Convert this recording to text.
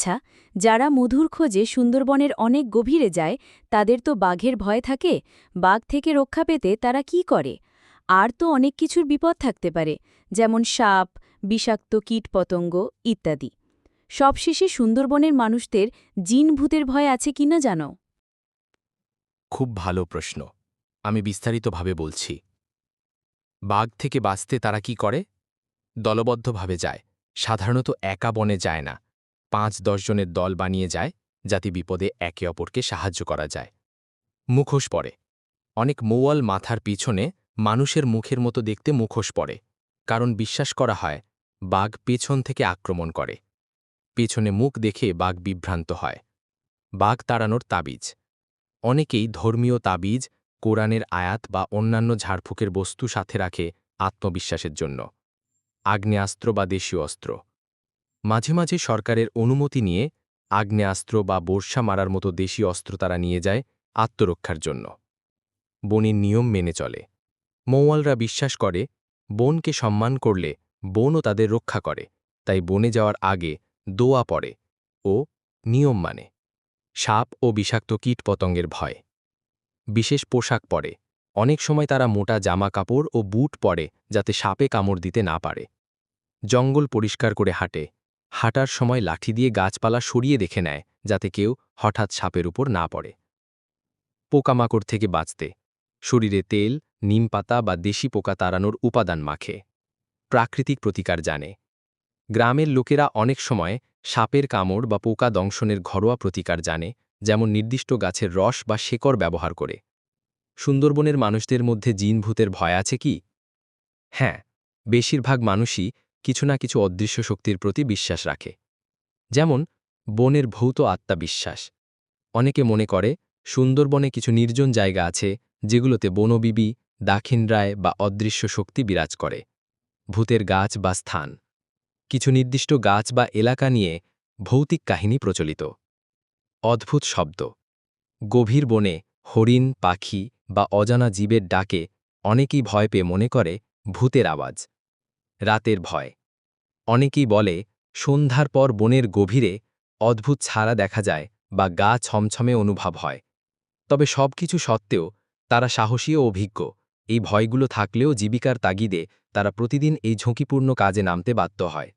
আচ্ছা যারা মধুর খোঁজে সুন্দরবনের অনেক গভীরে যায়, তাদের তো বাঘের ভয় থাকে, বাঘ থেকে রক্ষা পেতে তারা কি করে? আর তো অনেক কিছুর বিপদ থাকতে পারে, যেমন সাপ, বিষাক্ত কীটপতঙ্গ ইত্যাদি। সবশেষে সুন্দরবনের মানুষদের জিন ভূতের ভয় আছে কিনা জানো? খুব ভালো প্রশ্ন, আমি বিস্তারিতভাবে বলছি। বাঘ থেকে বাঁচতে তারা কি করে? দলবদ্ধভাবে যায়, সাধারণত একা বনে যায় না। পাঁচ দশজনের দল বানিয়ে যায়, যাতে বিপদে একে অপরকে সাহায্য করা যায়। মুখোশ পড়ে। অনেক মৌয়াল মাথার পিছনে মানুষের মুখের মতো দেখতে মুখোশ পড়ে, কারণ বিশ্বাস করা হয়, বাঘ পেছন থেকে আক্রমণ করে। পেছনে মুখ দেখে বাঘ বিভ্রান্ত হয়। বাঘ তাড়ানোর তাবিজ। অনেকেই ধর্মীয় তাবিজ, কোরআনের আয়াত বা অন্যান্য ঝাড়ফুঁকের বস্তু সাথে রাখে আত্মবিশ্বাসের জন্য। আগ্নেয়াস্ত্র বা দেশীয় অস্ত্র। মাঝে মাঝে সরকারের অনুমতি নিয়ে আগ্নেয়াস্ত্র বা বর্ষা মারার মতো দেশীয় অস্ত্র তারা নিয়ে যায় আত্মরক্ষার জন্য। বনের নিয়ম মেনে চলে। মৌয়ালরা বিশ্বাস করে, বনকে সম্মান করলে বনও তাদের রক্ষা করে, তাই বনে যাওয়ার আগে দোয়া পড়ে ও নিয়ম মানে। সাপ ও বিষাক্ত কীটপতঙ্গের ভয়। বিশেষ পোশাক পরে। অনেক সময় তারা মোটা জামা কাপড় ও বুট পরে যাতে সাপে কামড় দিতে না পারে। জঙ্গল পরিষ্কার করে হাঁটে। হাঁটার সময় লাঠি দিয়ে গাছপালা সরিয়ে দেখে নেয়, যাতে কেউ হঠাৎ সাপের উপর না পড়ে। পোকামাকড় থেকে বাঁচতে। শরীরে তেল, নিম পাতা বা দেশি পোকা তাড়ানোর উপাদান মাখে। প্রাকৃতিক প্রতিকার জানে। গ্রামের লোকেরা অনেক সময় সাপের কামড় বা পোকা দংশনের ঘরোয়া প্রতিকার জানে, যেমন নির্দিষ্ট গাছের রস বা শেকড় ব্যবহার করে। সুন্দরবনের মানুষদের মধ্যে জিনভূতের ভয় আছে কি? হ্যাঁ বেশিরভাগ মানুষই কিছু না কিছু অদৃশ্য শক্তির প্রতি বিশ্বাস রাখে। যেমন, বনের ভৌত আত্মা বিশ্বাস। অনেকে মনে করে, সুন্দরবনে কিছু নির্জন জায়গা আছে, যেগুলোতে বনবিবি দাক্ষিণ রায় বা অদৃশ্য শক্তি বিরাজ করে। ভূতের গাছ বা স্থান। কিছু নির্দিষ্ট গাছ বা এলাকা নিয়ে ভৌতিক কাহিনী প্রচলিত। অদ্ভুত শব্দ। গভীর বনে হরিণ, পাখি বা অজানা জীবের ডাকে অনেকেই ভয় পেয়ে মনে করে, ভূতের আওয়াজ। রাতের ভয়। অনেকেই বলে, সন্ধ্যার পর বনের গভীরে অদ্ভুত ছাড়া দেখা যায় বা গা ছমছমে অনুভব হয়। তবে সব কিছু সত্ত্বেও তারা সাহসী ও অভিজ্ঞ। এই ভয়গুলো থাকলেও জীবিকার তাগিদে তারা প্রতিদিন এই ঝুঁকিপূর্ণ কাজে নামতে বাধ্য হয়।